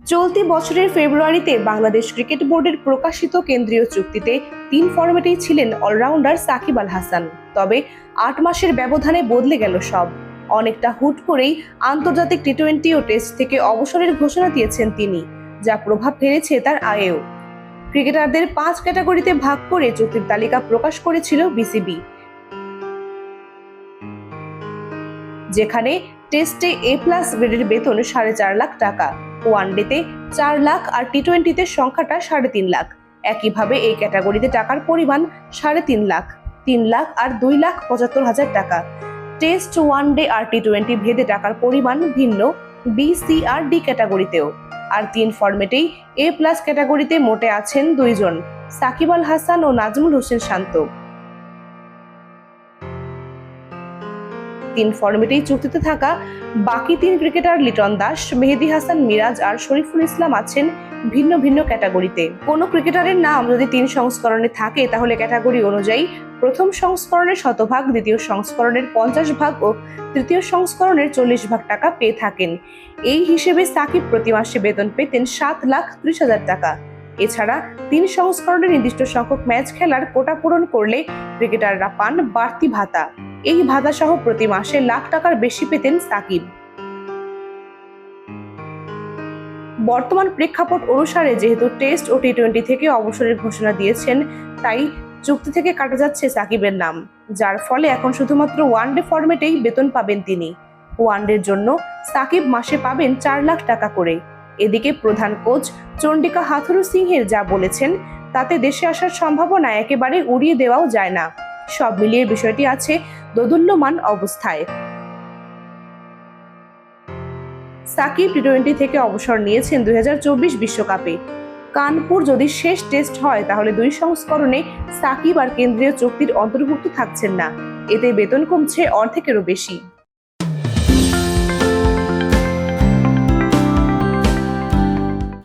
চলতি বছরের ফেব্রুয়ারিতে বাংলাদেশ ক্রিকেট বোর্ডের প্রকাশিত কেন্দ্রীয় চুক্তিতে তিন ফরম্যাটেই ছিলেন অলরাউন্ডার সাকিব আল হাসান। তবে আট মাসের ব্যবধানে বদলে গেল সব। অনেকটা হুট করেই আন্তর্জাতিক টি টোয়েন্টি ও টেস্ট থেকে অবসরের ঘোষণা দিয়েছেন তিনি, যা প্রভাব ফেলেছে তার আয়েও। ক্রিকেটারদের পাঁচ ক্যাটাগরিতে ভাগ করে চুক্তির তালিকা প্রকাশ করেছিল বিসিবি। যেখানে টেস্টে এ প্লাস গ্রেডের বেতন সাড়ে চার লাখ টাকা। ওয়ানডেতে চার লাখ আর টি টোয়েন্টিতে সংখ্যাটা সাড়ে তিন লাখ। একইভাবে এই ক্যাটাগরিতে টাকার পরিমাণ সাড়ে তিন লাখ। তিন লাখ আর দুই লাখ পঁচাত্তর হাজার টাকা। টেস্ট ওয়ান ডে আর টি টোয়েন্টি ভেদে টাকার পরিমাণ ভিন্ন বি, সি আর ডি ক্যাটাগরিতেও। আর তিন ফরম্যাটেই এ প্লাস ক্যাটাগরিতে মোটে আছেন দুইজন, সাকিব আল হাসান ও নাজমুল হোসেন শান্ত। তিন ফরম্যাটেই চুক্তিতে থাকা বাকি তিন ক্রিকেটার লিটন দাস, মেহেদি হাসান, মিরাজ আর শরীফুল ইসলাম আছেন ভিন্ন ভিন্ন ক্যাটাগরিতে। কোনো ক্রিকেটারের নাম যদি তিন সংস্করণে থাকে, তাহলে ক্যাটাগরি অনুযায়ী প্রথম সংস্করণের শতভাগ, দ্বিতীয় সংস্করণের পঞ্চাশ ভাগ ও তৃতীয় সংস্করণের চল্লিশ ভাগ টাকা পেয়ে থাকেন। এই হিসেবে সাকিব প্রতি মাসে বেতন পেতেন সাত লাখ ত্রিশ হাজার টাকা। এছাড়া তিন সংস্করণে নির্দিষ্ট সংখ্যক ম্যাচ খেলার কোটা পূরণ করলে ক্রিকেটাররা পান বাড়তি ভাতা। এই ভাতা সহ প্রতি মাসে লাখ টাকার বেশি পেতেন সাকিব। বর্তমান প্রেক্ষাপট অনুসারে যেহেতু টেস্ট ও টি টোয়েন্টি থেকে অবসরের ঘোষণা দিয়েছেন, তাই চুক্তি থেকে কাটা যাচ্ছে সাকিবের নাম, যার ফলে এখন শুধুমাত্র ওয়ানডে ফরম্যাটেই বেতন পাবেন তিনি। ওয়ানডের জন্য সাকিব মাসে পাবেন চার লাখ টাকা করে। এদিকে প্রধান কোচ চন্ডিকা হাথুরু সিংহের যা বলেছেন, তাতে দেশে আসার সম্ভাবনা একেবারে উড়িয়ে দেওয়াও যায় না। সব মিলিয়ে বিষয়টি আছে দোদুল্যমান অবস্থায়। সাকিব টি টোয়েন্টি থেকে অবসর নিয়েছেন দুই বিশ্বকাপে। কানপুর যদি শেষ টেস্ট হয়, তাহলে দুই সংস্করণে সাকিব আর কেন্দ্রীয় চুক্তির অন্তর্ভুক্ত থাকছেন না। এতে বেতন কমছে অর্ধেকেরও বেশি।